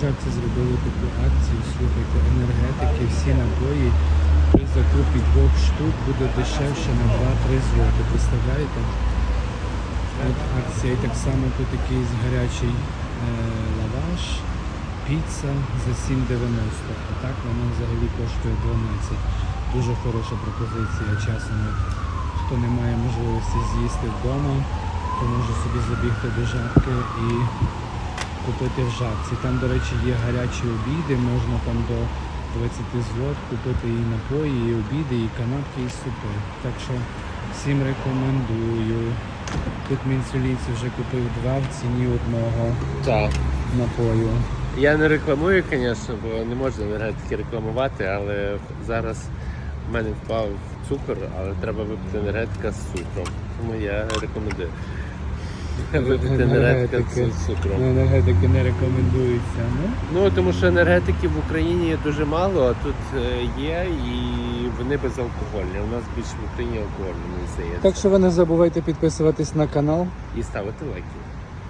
Жабці зробили таку акцію, слухайте, енергетики, всі напої при закупі двох штук буде дешевше на 2-3 злоти. Представляєте? От акція і так само тут якийсь гарячий е, лаваш, піца за 7,90. А так вона взагалі коштує 12. Дуже хороша пропозиція. Часом, хто не має можливості з'їсти вдома, то може собі забігти до жабки і купити в жабці. Там, до речі, є гарячі обіди, можна там до 20 злот купити і напої, і обіди, і канапки, і супи. Так що всім рекомендую. Тут мінсулійці вже купив два в ціні одного Так. напою. Я не рекламую, звісно, бо не можна енергетики рекламувати, але зараз в мене впав цукор, але треба випити енергетика з цукром. Тому я рекомендую. Випити енергетика з цукром. Ну, енергетики не рекомендуються. Ну, Ну тому що енергетиків в Україні дуже мало, а тут е, є і вони безалкогольні. У нас більше в Україні алкогольні, мені здається. так що ви не забувайте підписуватись на канал. І ставити лайки.